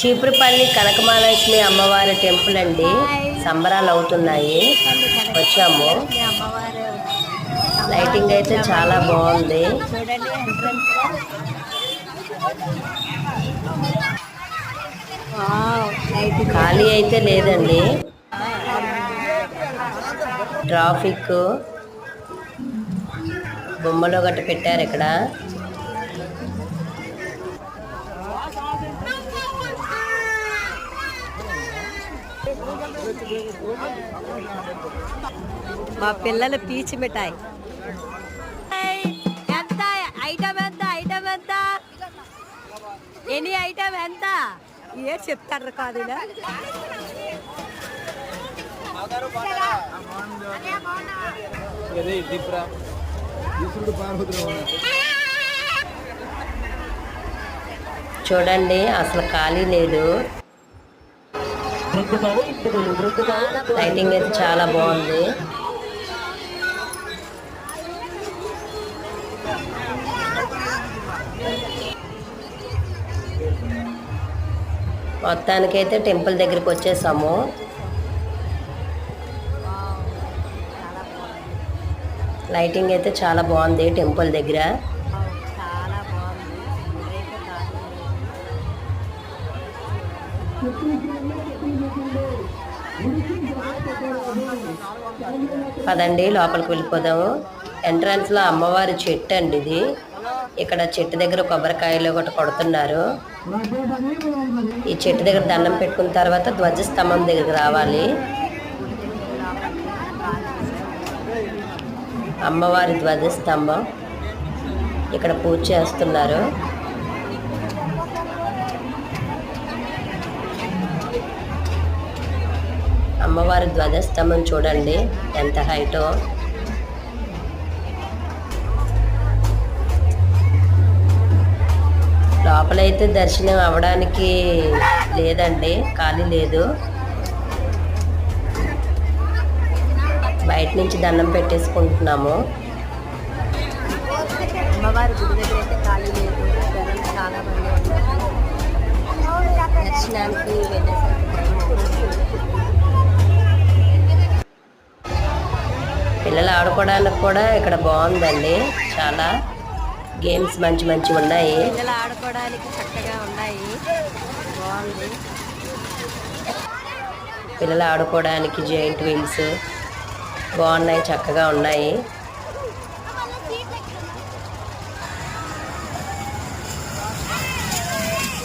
చీపురుపల్లి కనకమహాలక్ష్మి అమ్మవారి టెంపుల్ అండి. సంబరాలు అవుతున్నాయి. వచ్చాము. లైటింగ్ అయితే చాలా బాగుంది. ఖాళీ అయితే లేదండి. ట్రాఫిక్. బొమ్మలు గట్ట పెట్టారు ఇక్కడ. మా పిల్లలు పీచు మిఠాయి. ఎంత? ఐటమ్ ఎంత? ఐటమ్ ఎంత? ఎనీ ఐటమ్ ఎంత? ఏ చెప్తారు కాదు? చూడండి అసలు ఖాళీ లేదు. లైటింగ్ అయితే చాలా బాగుంది. మొత్తానికైతే టెంపుల్ దగ్గరికి వచ్చేసాము. లైటింగ్ అయితే చాలా బాగుంది టెంపుల్ దగ్గర. పదండి లోపలికి వెళ్ళిపోదాము. ఎంట్రన్స్లో అమ్మవారి చెట్టు అండి ఇది. ఇక్కడ చెట్టు దగ్గర కొబ్బరికాయలు ఒకటి కొడుతున్నారు. ఈ చెట్టు దగ్గర దండం పెట్టుకున్న తర్వాత ధ్వజస్తంభం దగ్గరికి రావాలి. అమ్మవారి ధ్వజస్తంభం. ఇక్కడ పూజ చేస్తున్నారు. అమ్మవారి ధ్వజస్తంభం చూడండి ఎంత హైటో. లోపలైతే దర్శనం అవ్వడానికి లేదండి ఖాళీ లేదు. బయట నుంచి దండం పెట్టేసుకుంటున్నాము. అమ్మవారి గుడి దగ్గర అయితే ఖాళీ లేదు జనం చాలా మంది దర్శనానికి వెళ్ళేసి పిల్లలు ఆడుకోవడానికి కూడా ఇక్కడ బాగుందండి. చాలా గేమ్స్ మంచి మంచి ఉన్నాయి. పిల్లలు ఆడుకోవడానికి చక్కగా ఉన్నాయి. బాగుంది. పిల్లలు ఆడుకోవడానికి జాయింట్ వీల్స్ బాగున్నాయి చక్కగా ఉన్నాయి.